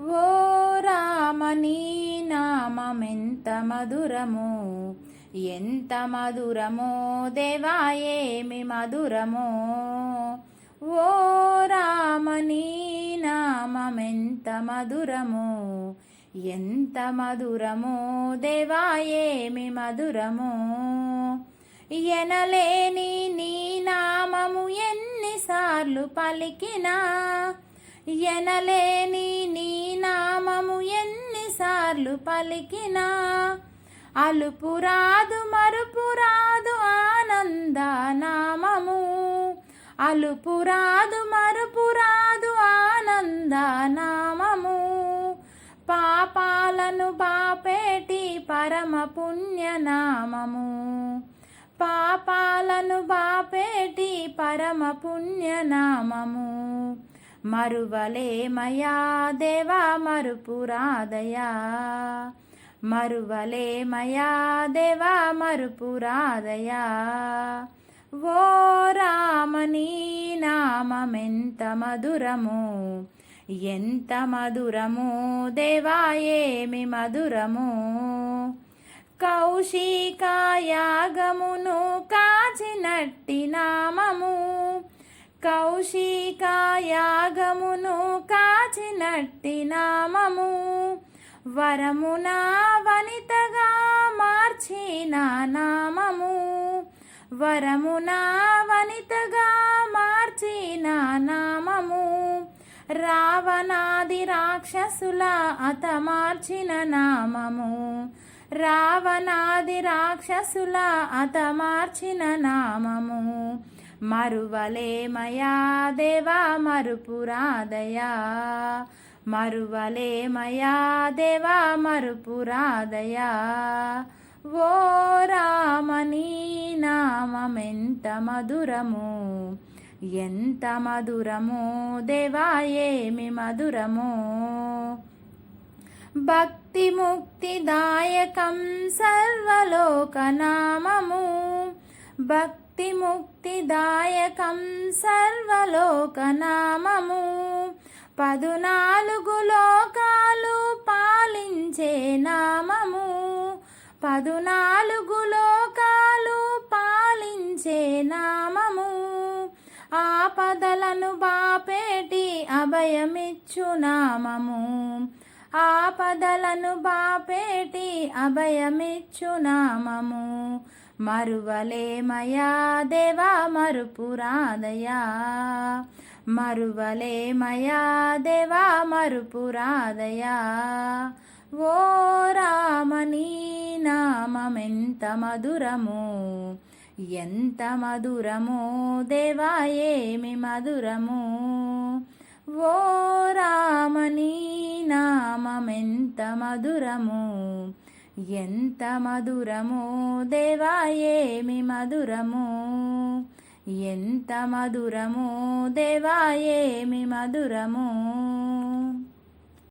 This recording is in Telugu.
ఓ రామనీ నామమెంత మధురమో? ఎంత మధురమో దేవా ఏమి మధురమో? ఓ రామనీ నామమెంత మధురమో? ఎంత మధురమో దేవా ఏమి మధురమో? ఎనలేని నీ నామము ఎన్నిసార్లు పలికినా? ఎనలేని నీ నామము ఎన్నిసార్లు పలికినా? అలుపురాదు మరుపురాదు ఆనంద నామము అలుపురాదు మరుపురాదు ఆనంద నామము పాపాలను బాపేటి పరమ పుణ్యనామము. పాపాలను బాపేటి పరమ పుణ్యనామము. మరువలేమయా దేవా మరుపురాదయా మరువలేమయా దేవా మరుపురాదయా ఓ రామనీ నామమెంత మధురము ఎంత మధురము దేవా ఏమి మధురము. కౌశికాయాగమును కాచినట్టి నామము కౌశికాయాగమును కాచినట్టి నామము. వరమునా వనితగా మార్చిన నామము. వరమునా వనితగా మార్చిన నామము. రావణాది రాక్షసుల అతమార్చిన నామము. రావణాది రాక్షసుల అతమార్చిన నామము. మరువలేమయా దేవా మరుపురాదయా మరువలేమయా దేవా మరుపురాదయా ఓ రామనీ నామమెంత మధురము. ఎంత మధురము దేవా ఏమి మధురము. భక్తి ముక్తిదాయకం సర్వలోకనామము. భక్తి ముక్తిదాయకం సర్వలోకనామము. పదునాలుగు లోకాలు పాలించే నామము. పదునాలుగు లోకాలు పాలించే నామము. ఆపదలను బాపేటి అభయమిచ్చు నామము. ఆపదలను బాపేటి అభయమిచ్చు నామము. మరువలేమయా దేవా మరుపురాదయా మరువలేమయా దేవా మరుపురాదయా ఓ రామనీ నామమెంత మధురము ఎంత మధురము దేవా ఏమి మధురము. ఓ రామనీ నామమెంత మధురము ఎంత మధురము దేవా ఏమి మధురము. ఎంత మధురము దేవా ఏమి మధురము.